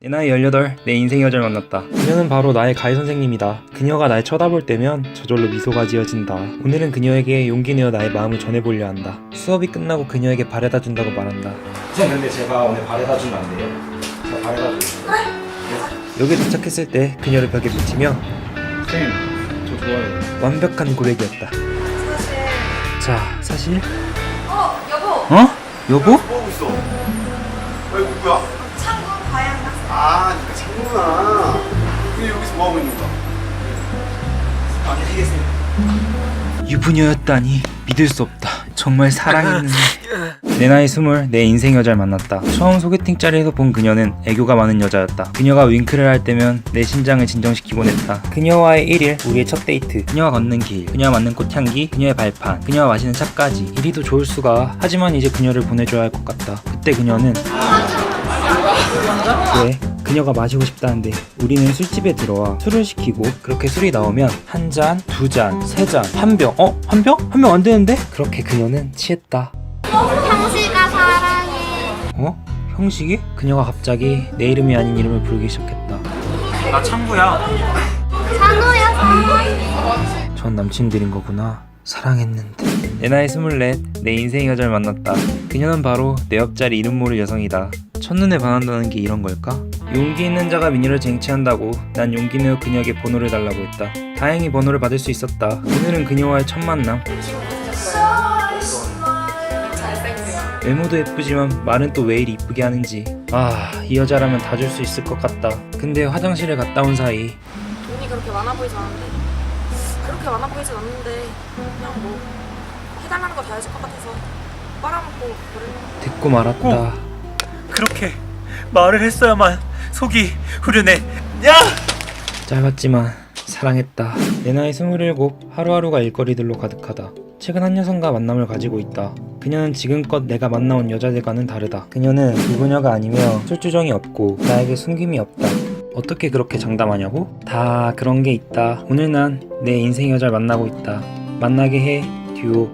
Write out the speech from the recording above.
내 나이 18, 내 인생 여자를 만났다. 그녀는 바로 나의 가해 선생님이다. 그녀가 날 쳐다볼 때면 저절로 미소가 지어진다. 오늘은 그녀에게 용기 내어 나의 마음을 전해보려 한다. 수업이 끝나고 그녀에게 바래다 준다고 말한다. 선생님 근데 제가 오늘 바래다 주면 안 돼요? 제가 바래다 줄게요. 여기 도착했을 때 그녀를 벽에 붙이며 선생님 저 좋아해요 완벽한 고백이었다. 사실 자, 사실 어 여보 어? 여보? 뭐하고 있어? 왜 누구야? 창구 과연 아 니가 창구나 근데 여기서 뭐 하고 있는 거야? 안녕히 계세요 유부녀였다니 믿을 수 없다. 정말 사랑했는데. 내 나이 스물 내 인생 여자를 만났다. 처음 소개팅 자리에서 본 그녀는 애교가 많은 여자였다. 그녀가 윙크를 할 때면 내 심장을 진정시키곤 했다. 그녀와의 1일, 우리의 첫 데이트. 그녀와 걷는 길, 그녀와 맞는 꽃향기, 그녀의 발판, 그녀와 마시는 차까지. 이리도 좋을 수가. 하지만 이제 그녀를 보내줘야 할 것 같다. 그때 그녀는 왜? 그녀가 마시고 싶다는데 우리는 술집에 들어와 술을 시키고 그렇게 술이 나오면 한 잔, 두 잔, 세 잔, 한 병. 어? 한 병? 한 병 안 되는데? 그렇게 그녀는 취했다. 형식아 사랑해 어? 형식이? 그녀가 갑자기 내 이름이 아닌 이름을 부르기 시작했다. 나 창구야. 찬호야 사랑해 전 남친들인 거구나. 사랑했는데. 내 나이 스물넷, 내 인생 여자를 만났다. 그녀는 바로 내 옆자리 이름 모를 여성이다. 첫눈에 반한다는 게 이런 걸까? 용기 있는 자가 미녀를 쟁취한다고 난 용기 내어 그녀에게 번호를 달라고 했다. 다행히 번호를 받을 수 있었다. 오늘은 그녀와의 첫 만남. 외모도 예쁘지만 말은 또 왜 이리 이쁘게 하는지. 아, 이 여자라면 다 줄 수 있을 것 같다. 근데 화장실에 갔다 온 사이 돈이 그렇게 많아 보이진 않는데 그렇게 많아 보이진 않는데 그냥 뭐 해달라는 거 다 해줄 것 같아서 빨아먹고 그래 듣고 말았다. 그렇게 말을 했어야만 속이 후련해. 야! 짧았지만 사랑했다. 내 나이 스물일곱 하루하루가 일거리들로 가득하다. 최근 한 여성과 만남을 가지고 있다. 그녀는 지금껏 내가 만나온 여자들과는 다르다. 그녀는 유부녀가 아니며 술주정이 없고 나에게 숨김이 없다. 어떻게 그렇게 장담하냐고? 다 그런 게 있다. 오늘 난 내 인생 여자를 만나고 있다. 만나게 해 듀오.